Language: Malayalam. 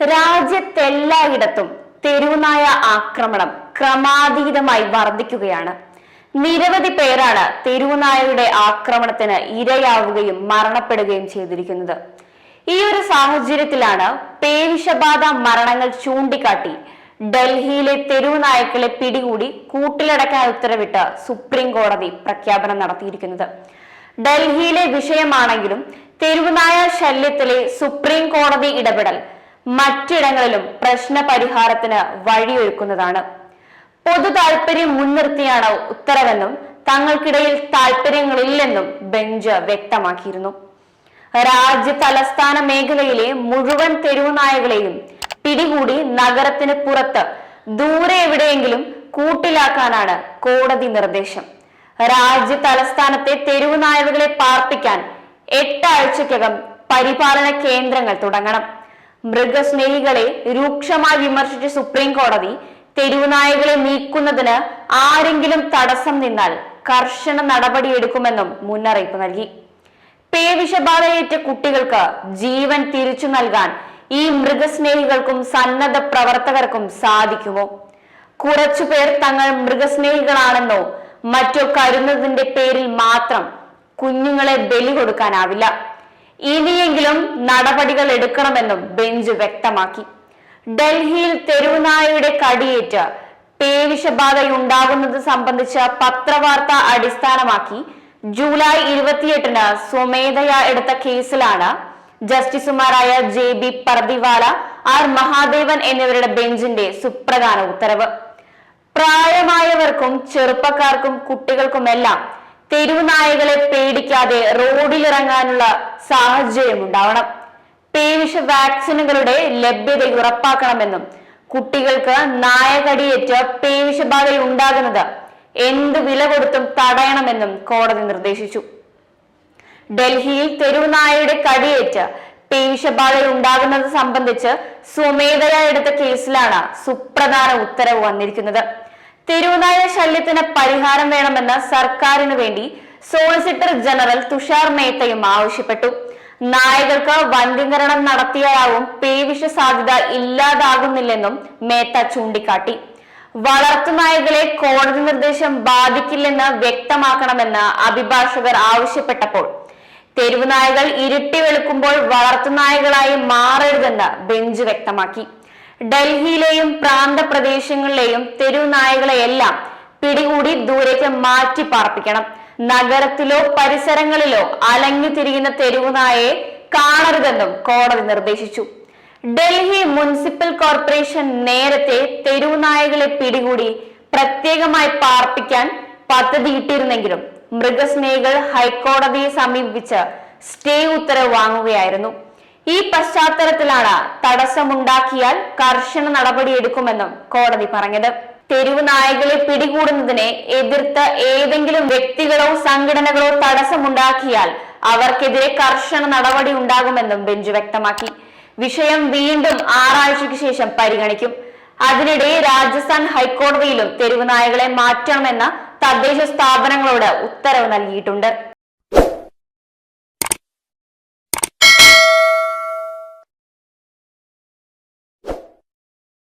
രാജ്യത്തെല്ലായിടത്തും തെരുവുനായ ആക്രമണം ക്രമാതീതമായി വർദ്ധിക്കുകയാണ്. നിരവധി പേരാണ് തെരുവുനായയുടെ ആക്രമണത്തിന് ഇരയാവുകയും മരണപ്പെടുകയും ചെയ്തിരിക്കുന്നത്. ഈ ഒരു സാഹചര്യത്തിലാണ് പേവിഷബാധ മരണങ്ങൾ ചൂണ്ടിക്കാട്ടി ഡൽഹിയിലെ തെരുവുനായ്ക്കളെ പിടികൂടി കൂട്ടിലടക്കാൻ ഉത്തരവിട്ട് സുപ്രീം കോടതി പ്രഖ്യാപനം നടത്തിയിരിക്കുന്നത്. ഡൽഹിയിലെ വിഷയമാണെങ്കിലും തെരുവുനായ ശല്യത്തിലെ സുപ്രീം കോടതി ഇടപെടൽ മറ്റിടങ്ങളിലും പ്രശ്ന പരിഹാരത്തിന് വഴിയൊരുക്കുന്നതാണ്. പൊതു താല്പര്യം മുൻനിർത്തിയാണ് ഉത്തരവെന്നും തങ്ങൾക്കിടയിൽ താല്പര്യങ്ങളില്ലെന്നും ബെഞ്ച് വ്യക്തമാക്കിയിരുന്നു. രാജ്യ തലസ്ഥാന മേഖലയിലെ മുഴുവൻ തെരുവുനായകളെയും പിടികൂടി നഗരത്തിന് പുറത്ത് ദൂരെ എവിടെയെങ്കിലും കൂട്ടിലാക്കാനാണ് കോടതി നിർദ്ദേശം. രാജ്യ തലസ്ഥാനത്തെ തെരുവുനായകളെ പാർപ്പിക്കാൻ എട്ടാഴ്ചക്കകം പരിപാലന കേന്ദ്രങ്ങൾ തുടങ്ങണം. മൃഗസ്നേഹികളെ രൂക്ഷമായി വിമർശിച്ച സുപ്രീം കോടതി തെരുവുനായകളെ നീക്കുന്നതിന് ആരെങ്കിലും തടസ്സം നിന്നാൽ കർശന നടപടിയെടുക്കുമെന്നും മുന്നറിയിപ്പ് നൽകി. പേവിഷബാധയേറ്റ കുട്ടികൾക്ക് ജീവൻ തിരിച്ചു നൽകാൻ ഈ മൃഗസ്നേഹികൾക്കും സന്നദ്ധ പ്രവർത്തകർക്കും സാധിക്കുമോ? കുറച്ചുപേർ തങ്ങൾ മൃഗസ്നേഹികളാണെന്നോ മറ്റോ കരുതുന്നതിന്റെ പേരിൽ മാത്രം കുഞ്ഞുങ്ങളെ ബലി കൊടുക്കാനാവില്ല. ഇനിയെങ്കിലും നടപടികൾ എടുക്കണമെന്നും ബെഞ്ച് വ്യക്തമാക്കി. ഡൽഹിയിൽ തെരുവുനായയുടെ കടിയേറ്റ് പേവിഷബാധയുണ്ടാകുന്നത് സംബന്ധിച്ച പത്രവാർത്ത അടിസ്ഥാനമാക്കി ജൂലൈ ഇരുപത്തിയെട്ടിന് സ്വമേധയ എടുത്ത കേസിലാണ് ജസ്റ്റിസുമാരായ J B Pardiwala R Mahadevan എന്നിവരുടെ ബെഞ്ചിന്റെ സുപ്രധാന ഉത്തരവ്. പ്രായമായവർക്കും ചെറുപ്പക്കാർക്കും കുട്ടികൾക്കുമെല്ലാം തെരുവുനായകളെ പേടിക്കാതെ റോഡിലിറങ്ങാനുള്ള സാഹചര്യം ഉണ്ടാവണം. പേവിഷ വാക്സിനുകളുടെ ലഭ്യത ഉറപ്പാക്കണമെന്നും കുട്ടികൾക്ക് നായകടിയേറ്റ് പേവിഷബാധ ഉണ്ടാകുന്നത് എന്ത് വില കൊടുത്തും തടയണമെന്നും കോടതി നിർദ്ദേശിച്ചു. ഡൽഹിയിൽ തെരുവുനായയുടെ കടിയേറ്റ് പേവിഷബാധ ഉണ്ടാകുന്നത് സംബന്ധിച്ച് സ്വമേധയാ എടുത്ത കേസിലാണ് സുപ്രധാന ഉത്തരവ് വന്നിരിക്കുന്നത്. തെരുവുനായ ശല്യത്തിന് പരിഹാരം വേണമെന്ന് സർക്കാരിന് വേണ്ടി സോളിസിറ്റർ ജനറൽ തുഷാർ മേത്തയും ആവശ്യപ്പെട്ടു. നായകൾക്ക് വന്ധ്യകരണം നടത്തിയാവും പേവിഷ സാധ്യത ഇല്ലാതാകുന്നില്ലെന്നും മേത്ത ചൂണ്ടിക്കാട്ടി. വളർത്തുനായകളെ കോടതി നിർദ്ദേശം ബാധിക്കില്ലെന്ന് വ്യക്തമാക്കണമെന്ന് അഭിഭാഷകർ ആവശ്യപ്പെട്ടപ്പോൾ തെരുവുനായകൾ ഇരുട്ടി വെളുക്കുമ്പോൾ വളർത്തുനായകളായി മാറരുതെന്ന് ബെഞ്ച് വ്യക്തമാക്കി. ഡൽഹിയിലെയും പ്രാന്തപ്രദേശങ്ങളിലെയും തെരുവുനായകളെയെല്ലാം പിടികൂടി ദൂരേക്ക് മാറ്റി പാർപ്പിക്കണം നഗരത്തിലോ പരിസരങ്ങളിലോ അലഞ്ഞു തിരിയുന്ന തെരുവുനായയെ കാണരുതെന്നും കോടതി നിർദ്ദേശിച്ചു. ഡൽഹി മുനിസിപ്പൽ കോർപ്പറേഷൻ നേരത്തെ തെരുവുനായകളെ പിടികൂടി പ്രത്യേകമായി പാർപ്പിക്കാൻ പദ്ധതിയിട്ടിരുന്നെങ്കിലും മൃഗസ്നേഹികൾ ഹൈക്കോടതിയെ സമീപിച്ച് സ്റ്റേ ഉത്തരവ് വാങ്ങുകയായിരുന്നു. ഈ പശ്ചാത്തലത്തിലാണ് തടസ്സമുണ്ടാക്കിയാൽ കർശന നടപടിയെടുക്കുമെന്നും കോടതി പറഞ്ഞത്. തെരുവ് നായകളെ പിടികൂടുന്നതിനെ എതിർത്ത് ഏതെങ്കിലും വ്യക്തികളോ സംഘടനകളോ തടസ്സമുണ്ടാക്കിയാൽ അവർക്കെതിരെ കർശന നടപടി ഉണ്ടാകുമെന്നും ബെഞ്ച് വ്യക്തമാക്കി. വിഷയം വീണ്ടും ആറാഴ്ചയ്ക്ക് ശേഷം പരിഗണിക്കും. അതിനിടെ രാജസ്ഥാൻ ഹൈക്കോടതിയിലും തെരുവ് നായകളെ മാറ്റണമെന്ന തദ്ദേശ സ്ഥാപനങ്ങളോട് ഉത്തരവ് നൽകിയിട്ടുണ്ട്.